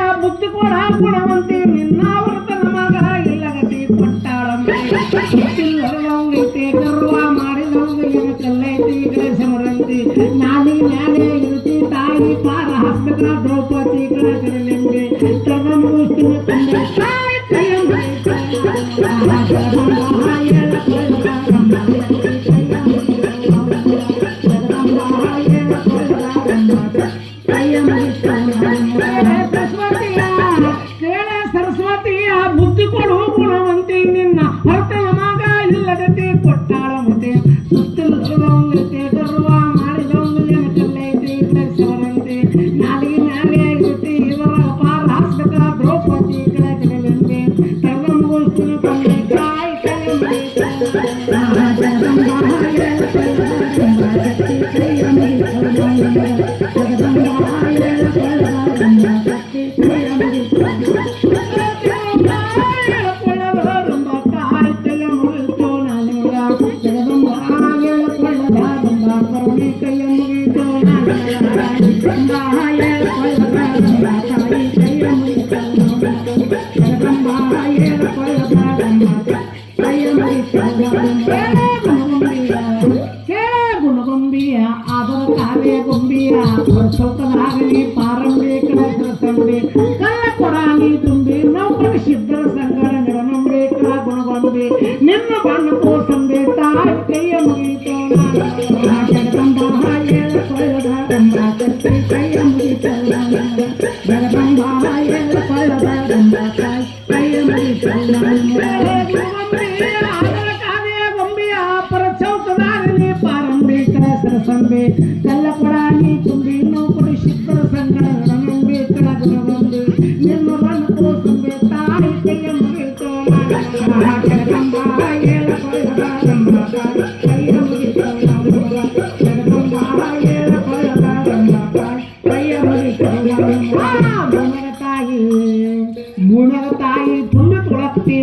ಆ ಬುದ್ಧಿ ಕೂಡ ಗುಣವಂತಿ ನಿನ್ನ ವರ್ತನ ಮಗ ಇಲ್ಲಗತಿ ಕೊಟ್ಟಾಳಮ್ಮ द्रौपदी का कर ನಿನ್ನ ಬಣ್ಣ ಕೋಸಂಬಿ ತಾಯಿ ಕೈಯ ಮುಗಿತು సంబే కల్లపడాన్ని తుంది నూపుడు తాయి తెయ్యంబి తోమ కడగడంబాయే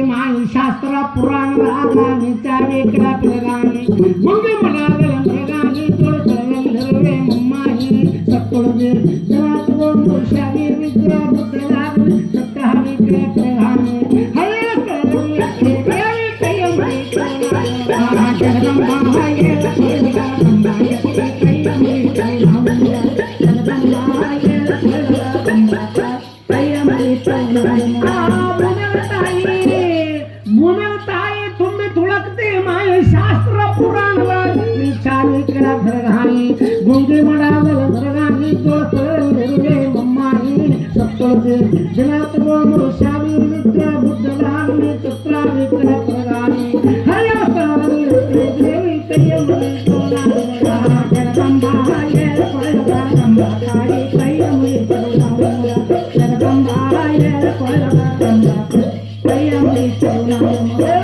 माणी शास्त्र पुराण राजाचा वेगळा प्रगाणी मग मला गलंगाणी तोड कलम धरवे माही सकोड భజే జనాత్మో గురు శ్యామి రుద్ర బుద్ధలాని చిత్రాన్ని ప్రగాని హర దేవి కయ్యం జగదంబాయ పరమాత్మాయ కయ్యం జగదంబాయ పరమాత్మ కయ్యం జగదంబాయ